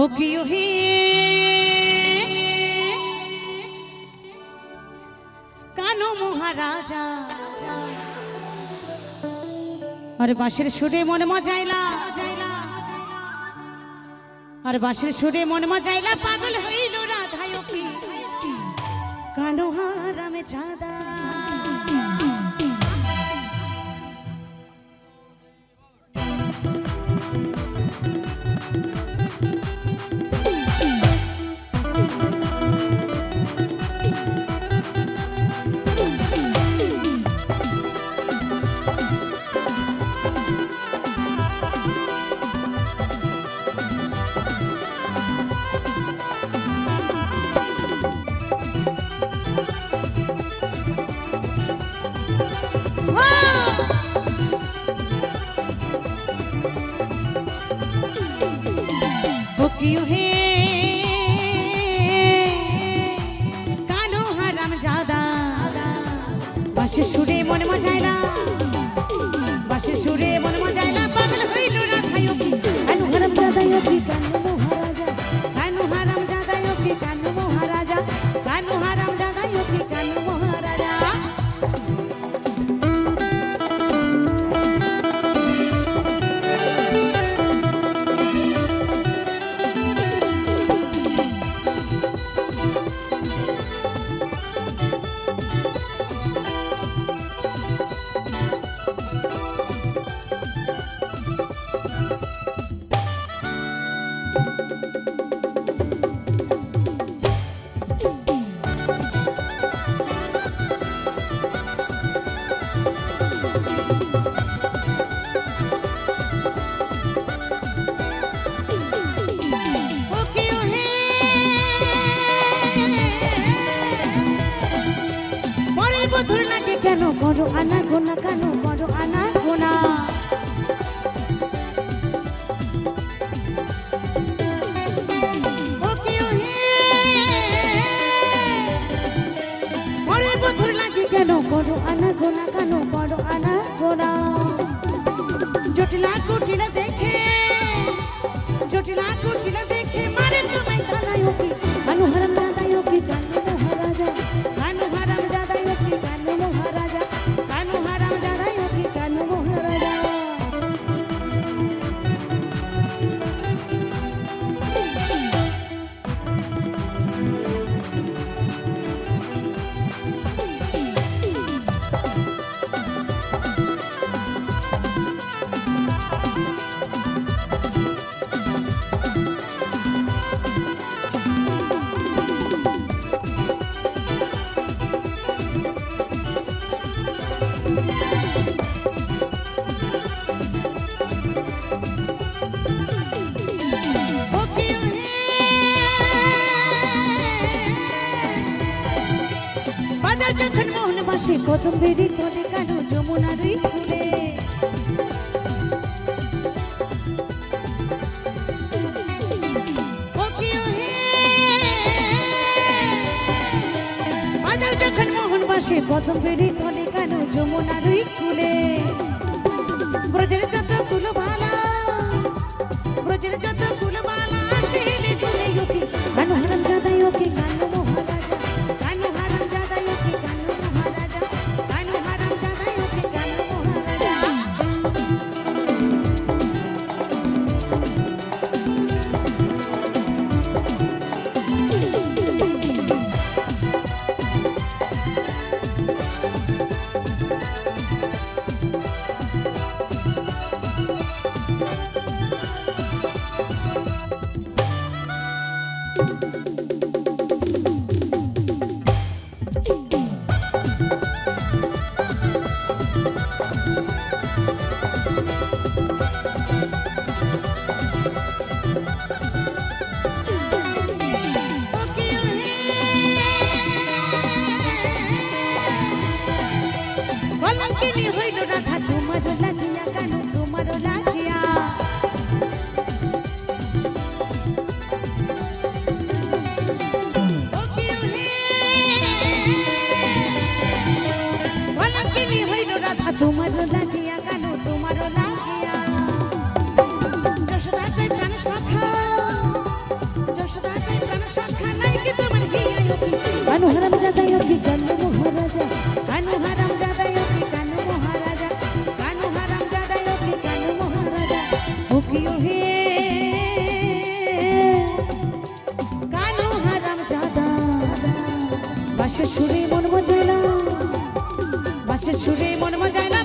ও কি হে? কানো মহারাজা। আরে বাঁশের সুরে মনে মজাইলা। আর বাঁশের সুরে মনে মজাইলা, পাগল হইল রাধায় কি কানো হারামে চাঁদা। you কেন? বড় আনা গোনা কেন? বড় আনা গোনা না বাসে প্রথম বেরি তোলে কানু? যমুনার ওই ফুলে যখন প্রথম বেরি তোলে কানু? যমুনার ওই ফুলে ব্রজের যত ফুল ভালা ব্রজের যত হে হইল রাধা বাসে সুরে মন মজাইলা বাসে সুরে মন মজাইলা।